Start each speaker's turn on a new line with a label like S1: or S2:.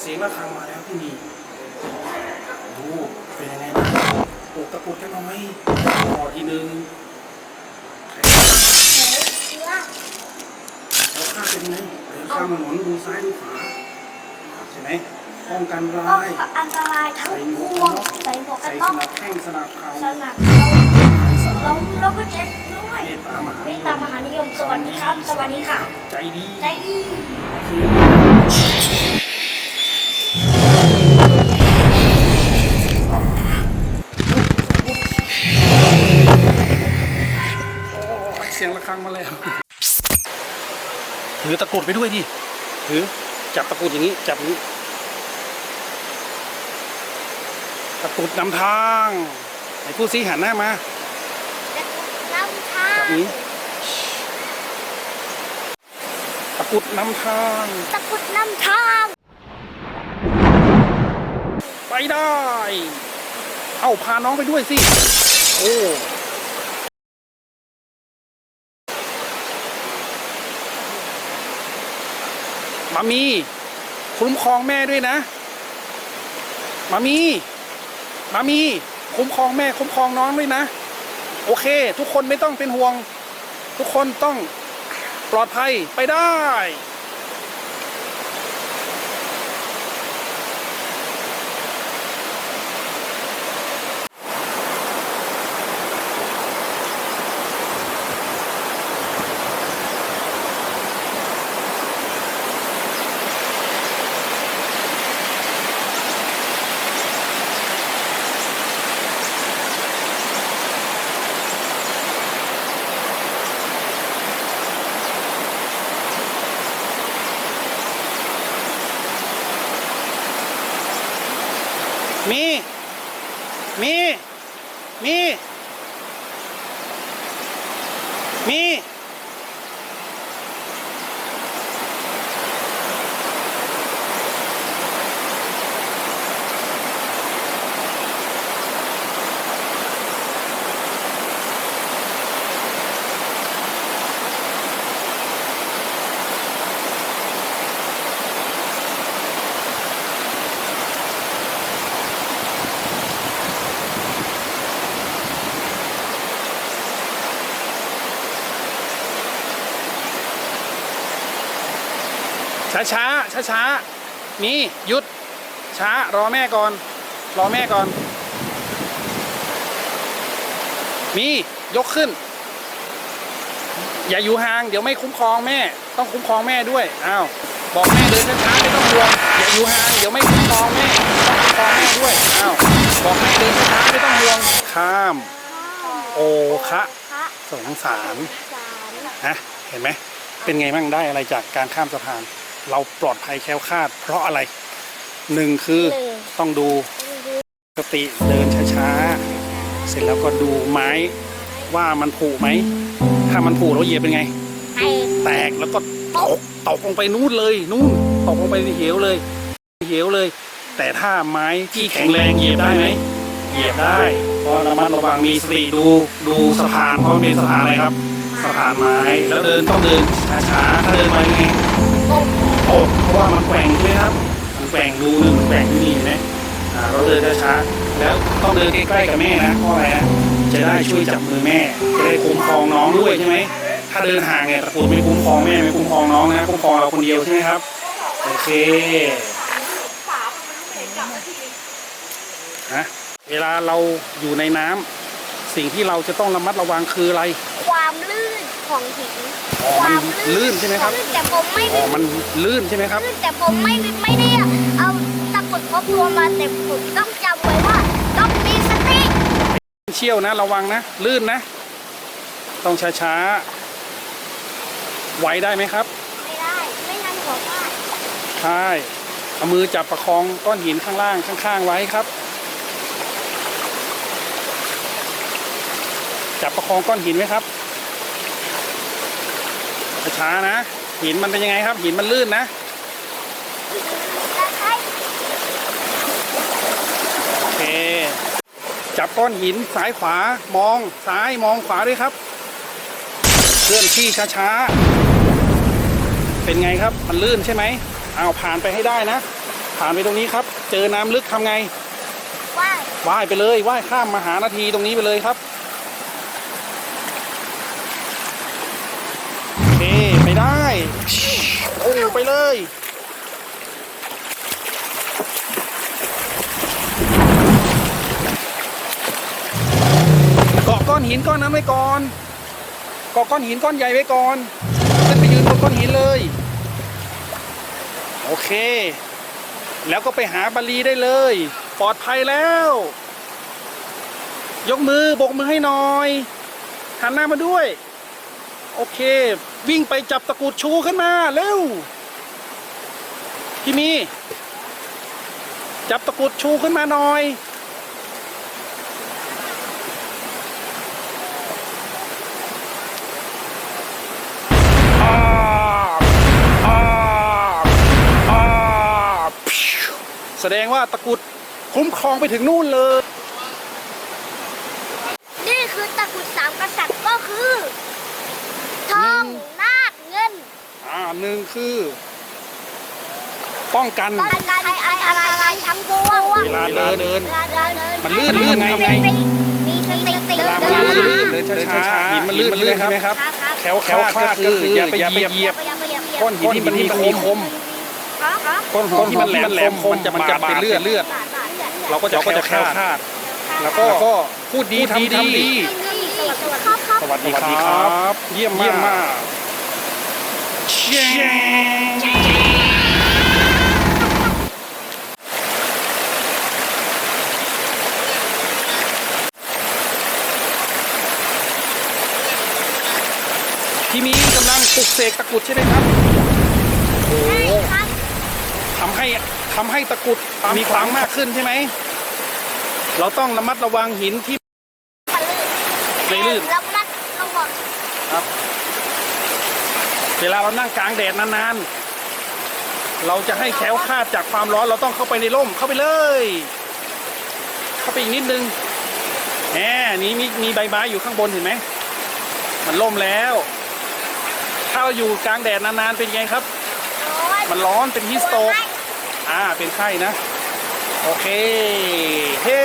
S1: เสียงระฆังมาแล้วที่นี่ดูเป็นยังไงบ้างปลุกตะกรุดกันเอาไหมพอทีหนึ่งแล้วข้าเป็นไงเดินข้ามถนนดูซ้ายดูขวาใช่ไหมป้องกัน
S2: ก็
S1: ร้าย
S2: อันตรายทั้งพวงใส่หมวกกั
S1: ใส่
S2: น
S1: ส
S2: น็อก
S1: นับแข้งสนับเข่า
S2: สนับเราเราก็เจ็บด้วย
S1: เมตตามหา
S2: เมตตามหานิยมสวัสดีครับ สวัสดีค่ะ
S1: ใจดี
S2: ใจดี
S1: มาแล้วถือตะกรุดไปด้วยดิถือจับตะกรุดอย่างนี้ จับอย่างนี้ ตะกรุดนำทางไหนพูดซิหันหน้ามา
S2: น้ำชา
S1: จับนี้ ตะกรุดนำทาง
S2: ตะกุดน้ำทาง
S1: ไปได้ เอาพาน้องไปด้วยสิ โอ้ มามีคุ้มครองแม่ด้วยนะ มามีมามีคุ้มครองแม่คุ้มครองน้องด้วยนะ โอเค ทุกคนไม่ต้องเป็นห่วง ทุกคนต้องปลอดภัยไปได้ มี มี มี มี ช้าช้าช้าช้าๆมีหยุด ช้ารอแม่ก่อน รอแม่ก่อนมียกขึ้น อย่าอยู่ห่าง เดี๋ยวไม่คุ้มครองแม่ ต้องคุ้มครองแม่ด้วยอ้าวบอกแม่เดินช้าๆไม่ต้องห่วงอย่าอยู่ห่างเดี๋ยวไม่คุ้มครองแม่ต้องคุ้มครองแม่ด้วยอ้าวบอกแม่เดินช้าๆไม่ต้องห่วงข้าม โอคะ
S2: พระ
S1: สงสารนะเห็นไหมเป็นไงบ้างได้อะไรจากการข้ามสะพาน เราปลอดภัยแคล้วคลาด เพราะอะไรหนึ่งคือต้องดูสติเดินช้าๆ เสร็จแล้วก็ดูไม้ว่ามันผุไหม ถ้ามันผุแล้วเหยียบเป็นไง
S2: ไอ้
S1: แตกแล้วก็ตกตกลงไปนู่นเลย นู่นตกลงไปในเหวเลย เหวเลย แต่ถ้าไม้ที่แข็งแรงเหยียบได้ไหมเหยียบได้เพราะระมัดระวังมีสติดูดูสะพานเพราะมันเป็นสะพานอะไรครับสะพานไม้แล้วเดินต้องเดินช้าๆถ้าเดินไปไง
S2: ตก
S1: เพราะว่ามันแกว่งใช่ไหมครับ มันแกว่งดูหนึ่งมันแกว่งที่นี่เห็นไหมอ่าเราเดินช้าๆแล้วต้องเดินใกล้ๆกับแม่นะเพราะอะไรนะจะได้ช่วยจับมือแม่จะได้คุ้มครองน้องด้วยใช่ไหมถ้าเดินห่างเนี่ยตะกรุดไม่คุ้มครองแม่ไม่คุ้มครองน้องนะคุ้มครองเราคนเดียวใช่ไหมครับโอเคฮะเวลาเราอยู่ในน้ำ สิ่งที่เราจะต้องระมัดระวังคืออะไร
S2: ความลื่นของหิน
S1: อ๋อมันลื่นใช่ไหมครับ
S2: ลื่นแต่ผมไม่
S1: อ๋อมันลื่นใช่ไหมครับ
S2: ลื่นแต่ผมไม่ไม่ได้เอาตะกรุดพกตัวมาแต่ผมต้องจำไว้ว่าต้องมีสติ
S1: เชี่ยวนะ ระวังนะ ลื่นนะ ต้องช้าๆไหวได้ไหมครับ
S2: ไม่ได้ไม่งั้นหัวฟาด
S1: ใช่เอามือจับประคองก้อนหินข้างล่างข้าง ๆ ไว้ครับ จับประคองก้อนหินไว้ครับช้าๆนะ หินมันเป็นยังไงครับ หินมันลื่นนะ
S2: จะใช้
S1: โอเคจับก้อนหินซ้ายขวามองซ้ายมองขวาด้วยครับเคลื่อนที่ช้าๆเป็นไงครับ มันลื่นใช่ไหมเอาผ่านไปให้ได้นะ ผ่านไปตรงนี้ครับ เจอน้ำลึกทำไง
S2: ว่าย
S1: ว่ายไปเลยว่ายข้ามมาหานาทีตรงนี้ไปเลยครับโอเคไปได้ โอ้ไปเลยเกาะก้อนหินก้อนนั้นไว้ก่อนเกาะก้อนหินก้อนใหญ่ไว้ก่อนขึ้นไปยืนบนก้อนหินเลย โอเค แล้วก็ไปหาบาลีได้เลย ปลอดภัยแล้ว ยกมือบกมือให้หน่อยหันหน้ามาด้วย โอเค วิ่งไปจับตะกรุดชูขึ้นมาเร็วพี่มี จับตะกรุดชูขึ้นมาหน่อย แสดงว่าตะกุดคุ้มครองไปถึงนู่นเลย
S2: นี่คือตะกรุดสามกษัตริย์ก็คือ ทองนาคเงิน
S1: อ่าหนึ่งคือ ป้องกัน
S2: ป้องกันภัยอันตรายทั้งปวง
S1: เวลาเดินเดิน
S2: เวลาเดินเดิน
S1: มันลื่นลื่นไงไง
S2: มีสติติ
S1: เวลามันลื่นลื่นเดินช้าๆหินมันลื่นลื่นใช่ไหมครับ
S2: ครับครับ
S1: แคล้วคลาดก็คืออย่าไปเหยียบ
S2: อย่าไปเหยียบอย่าไปเหยียบ
S1: ก้อนหินที่มันมีคม
S2: ครับครับ
S1: ก้อนหินที่มันแหลมแหลมคมมันจะมันจะบาดเป็นเลือดเลือดเราก็จะแคล้วคลาดแล้วก็พูดดีทำดี
S2: ครับครับ
S1: สวัสดีครับ เยี่ยมมาก มากพี่มีกำลังปลุกเสกตะกรุดใช่ไหมครับโอ้โห
S2: ครับ
S1: ทำให้ทำให้ตะกรุดมีความมากขึ้นใช่ไหม เราต้องระมัดระวังหินที่ไม่ลื่น
S2: แล้วนัดลงบอก
S1: เวลาเรานั่งกลางแดดนานๆ เราจะให้แคล้วคลาดจากความร้อนเราต้องเข้าไปในร่มเข้าไปเลย เข้าไปอีกนิดนึงแหมนี้มีมีใบไม้อยู่ข้างบนเห็นไหมมันร่มแล้ว ถ้าเราอยู่กลางแดดนานๆเป็นไงครับ มันร้อนเป็นฮิสโตกอ่าเป็นไข้นะ โอเค เฮ้